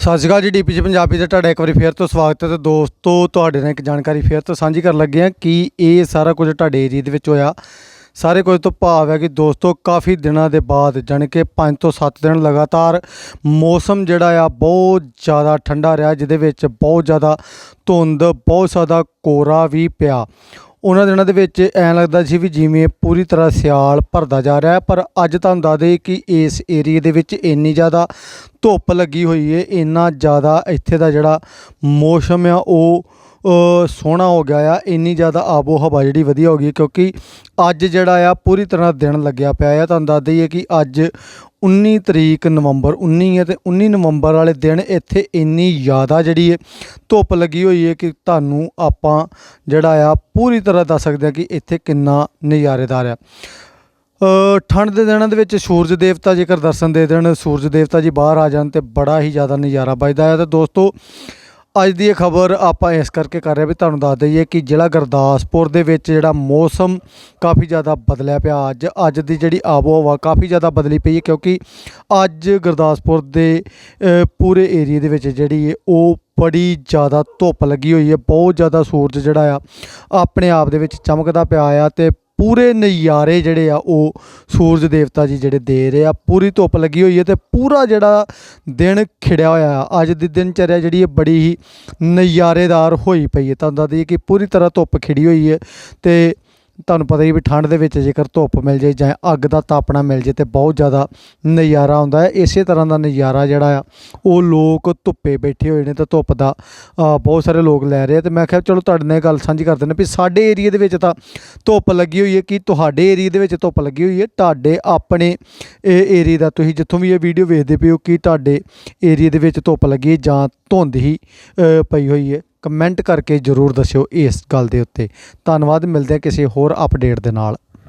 ਸਤਿ ਸ਼੍ਰੀ ਅਕਾਲ ਜੀ ਡੀਪੀਜੀ ਪੰਜਾਬੀ ਤੇ ਤੁਹਾਡਾ ਇੱਕ ਵਾਰੀ ਫੇਰ ਤੋਂ ਸਵਾਗਤ ਹੈ ਤੇ ਦੋਸਤੋ, ਤੁਹਾਡੇ ਨਾਲ ਇੱਕ ਜਾਣਕਾਰੀ ਫੇਰ ਤੋਂ ਸਾਂਝੀ ਕਰਨ ਲੱਗੇ ਹਾਂ ਕਿ ਇਹ ਸਾਰਾ ਕੁਝ ਤੁਹਾਡੇ ਏਰੀਆ ਦੇ ਵਿੱਚ ਹੋਇਆ। ਸਾਰੇ ਕੁਝ ਤੋਂ ਭਾਵ ਹੈ ਕਿ ਦੋਸਤੋ, ਕਾਫੀ ਦਿਨਾਂ ਦੇ ਬਾਅਦ ਜਾਣੀ ਕਿ 5 ਤੋਂ 7 ਦਿਨ ਲਗਾਤਾਰ ਮੌਸਮ ਜਿਹੜਾ ਆ, ਬਹੁਤ ਜ਼ਿਆਦਾ ਠੰਡਾ ਰਿਹਾ, ਜਿਹਦੇ ਵਿੱਚ ਬਹੁਤ ਜ਼ਿਆਦਾ ਧੁੰਦ, ਬਹੁਤ ਜ਼ਿਆਦਾ ਕੋਰਾ ਵੀ ਪਿਆ। ਉਹਨਾਂ ਦਿਨਾਂ ਦੇ ਵਿੱਚ ਐਂ ਲੱਗਦਾ ਸੀ ਵੀ ਜਿਵੇਂ ਪੂਰੀ ਤਰ੍ਹਾਂ ਸਿਆਲ ਭਰਦਾ ਜਾ ਰਿਹਾ ਹੈ, ਪਰ ਅੱਜ ਤੁਹਾਨੂੰ ਦੱਸ ਦੇ ਕਿ ਇਸ ਏਰੀਏ ਦੇ ਵਿੱਚ ਇੰਨੀ ਜ਼ਿਆਦਾ ਧੁੱਪ ਲੱਗੀ ਹੋਈ ਹੈ ਇੰਨਾ ਜ਼ਿਆਦਾ ਇੱਥੇ ਦਾ ਜਿਹੜਾ ਮੌਸਮ ਆ, ਉਹ ਸੋਹਣਾ ਹੋ ਗਿਆ ਆ, ਇੰਨੀ ਜ਼ਿਆਦਾ ਆਬੋ ਹਵਾ ਜਿਹੜੀ ਵਧੀਆ ਹੋ ਗਈ ਕਿਉਂਕਿ ਅੱਜ ਜਿਹੜਾ ਆ, ਪੂਰੀ ਤਰ੍ਹਾਂ ਦਿਨ ਲੱਗਿਆ ਪਿਆ ਆ। ਤੁਹਾਨੂੰ ਦੱਸ ਦਈਏ ਕਿ ਅੱਜ 19 ਤਰੀਕ ਨਵੰਬਰ 19 ਹੈ ਤੇ 19 ਨਵੰਬਰ ਵਾਲੇ ਦਿਨ ਇੱਥੇ ਇੰਨੀ ਜ਼ਿਆਦਾ ਜਿਹੜੀ ਹੈ, ਧੁੱਪ ਲੱਗੀ ਹੋਈ ਹੈ ਕਿ ਤੁਹਾਨੂੰ ਆਪਾਂ ਜਿਹੜਾ ਆ, ਪੂਰੀ ਤਰ੍ਹਾਂ ਦੱਸ ਸਕਦੇ ਹਾਂ ਕਿ ਇੱਥੇ ਕਿੰਨਾ ਨਜ਼ਾਰੇਦਾਰ ਆ। ਠੰਡ ਦੇ ਦਿਨਾਂ ਦੇ ਵਿੱਚ ਸੂਰਜ ਦੇਵਤਾ ਜੇਕਰ ਦਰਸ਼ਨ ਦੇ ਦੇਣ, ਸੂਰਜ ਦੇਵਤਾ ਜੀ ਬਾਹਰ ਆ ਜਾਣ ਤੇ ਬੜਾ ਹੀ ਜ਼ਿਆਦਾ ਨਜ਼ਾਰਾ ਵੱਜਦਾ ਹੈ ਤੇ ਦੋਸਤੋ ਅੱਜ ਦੀ ਇਹ ਖਬਰ ਆਪਾਂ ਇਸ ਕਰਕੇ ਕਰ ਰਹੇ ਵੀ ਤੁਹਾਨੂੰ ਦੱਸ ਦਈਏ ਕਿ ਜ਼ਿਲ੍ਹਾ ਗੁਰਦਾਸਪੁਰ ਦੇ ਵਿੱਚ ਜਿਹੜਾ ਮੌਸਮ ਕਾਫੀ ਜ਼ਿਆਦਾ ਬਦਲਿਆ ਪਿਆ। ਅੱਜ ਅੱਜ ਦੀ ਜਿਹੜੀ ਆਬੋ ਹਵਾ ਕਾਫੀ ਜ਼ਿਆਦਾ ਬਦਲੀ ਪਈ ਹੈ ਕਿਉਂਕਿ ਅੱਜ ਗੁਰਦਾਸਪੁਰ ਦੇ ਪੂਰੇ ਏਰੀਆ ਦੇ ਵਿੱਚ ਜਿਹੜੀ ਹੈ ਉਹ ਬੜੀ ਜ਼ਿਆਦਾ ਧੁੱਪ ਲੱਗੀ ਹੋਈ ਹੈ। ਬਹੁਤ ਜ਼ਿਆਦਾ ਸੂਰਜ ਜਿਹੜਾ ਆ ਆਪਣੇ ਆਪ ਦੇ ਵਿੱਚ ਚਮਕਦਾ ਪਿਆ ਆ ਤੇ ਪੂਰੇ ਨਜ਼ਾਰੇ ਜਿਹੜੇ ਆ ਉਹ ਸੂਰਜ ਦੇਵਤਾ ਜੀ ਜਿਹੜੇ ਦੇ ਰਹੇ ਆ, ਪੂਰੀ ਧੁੱਪ ਲੱਗੀ ਹੋਈ ਹੈ ਤੇ ਪੂਰਾ ਜਿਹੜਾ ਦਿਨ ਖਿੜਿਆ ਹੋਇਆ ਆ। ਅੱਜ ਦੀ ਦਿਨਚਰਿਆ ਜਿਹੜੀ ਹੈ ਬੜੀ ਹੀ ਨਜ਼ਾਰੇਦਾਰ ਹੋਈ ਪਈ ਹੈ। ਤੁਹਾਨੂੰ ਦੱਸਦੀ ਕਿ ਪੂਰੀ ਤਰ੍ਹਾਂ ਧੁੱਪ ਖਿੜੀ ਹੋਈ ਹੈ ਤੇ ਤੁਹਾਨੂੰ ਪਤਾ ਹੀ ਵੀ ਠੰਡ ਦੇ ਵਿੱਚ ਜੇਕਰ ਧੁੱਪ ਮਿਲ ਜੇ ਜਾਂ ਅੱਗ ਦਾ ਤਾਪਣਾ ਮਿਲ ਜੇ ਤੇ ਬਹੁਤ ਜ਼ਿਆਦਾ ਨਜ਼ਾਰਾ ਆਉਂਦਾ ਹੈ। ਇਸੇ ਤਰ੍ਹਾਂ ਦਾ ਨਜ਼ਾਰਾ ਜਿਹੜਾ ਆ, ਉਹ ਲੋਕ ਧੁੱਪੇ ਬੈਠੇ ਹੋਏ ਨੇ ਤਾਂ ਧੁੱਪ ਦਾ ਬਹੁਤ ਸਾਰੇ ਲੋਕ ਲੈ ਰਹੇ ਆ ਤੇ ਮੈਂ ਕਿਹਾ ਚਲੋ ਤੁਹਾਡੇ ਨਾਲ ਇਹ ਗੱਲ ਸਾਂਝੀ ਕਰ ਦਿੰਦੇ ਵੀ ਸਾਡੇ ਏਰੀਆ ਦੇ ਵਿੱਚ ਤਾਂ ਧੁੱਪ ਲੱਗੀ ਹੋਈ ਹੈ, ਕਿ ਤੁਹਾਡੇ ਏਰੀਆ ਦੇ ਵਿੱਚ ਧੁੱਪ ਲੱਗੀ ਹੋਈ ਹੈ? ਤੁਹਾਡੇ ਆਪਣੇ ਇਹ ਏਰੀਆ ਦਾ ਤੁਸੀਂ ਜਿੱਥੋਂ ਵੀ ਇਹ ਵੀਡੀਓ ਵੇਖਦੇ ਪਏ ਹੋ, ਕਿ ਤੁਹਾਡੇ ਏਰੀਆ ਦੇ ਵਿੱਚ ਧੁੱਪ ਲੱਗੀ ਹੈ ਜਾਂ ਧੁੰਦ ਹੀ ਪਈ ਹੋਈ ਹੈ? ਕਮੈਂਟ ਕਰਕੇ ਜਰੂਰ ਦੱਸਿਓ ਇਸ ਗੱਲ ਦੇ ਉੱਤੇ। ਧੰਨਵਾਦ, ਮਿਲਦੇ ਹਾਂ ਕਿਸੇ ਹੋਰ ਅਪਡੇਟ ਦੇ ਨਾਲ।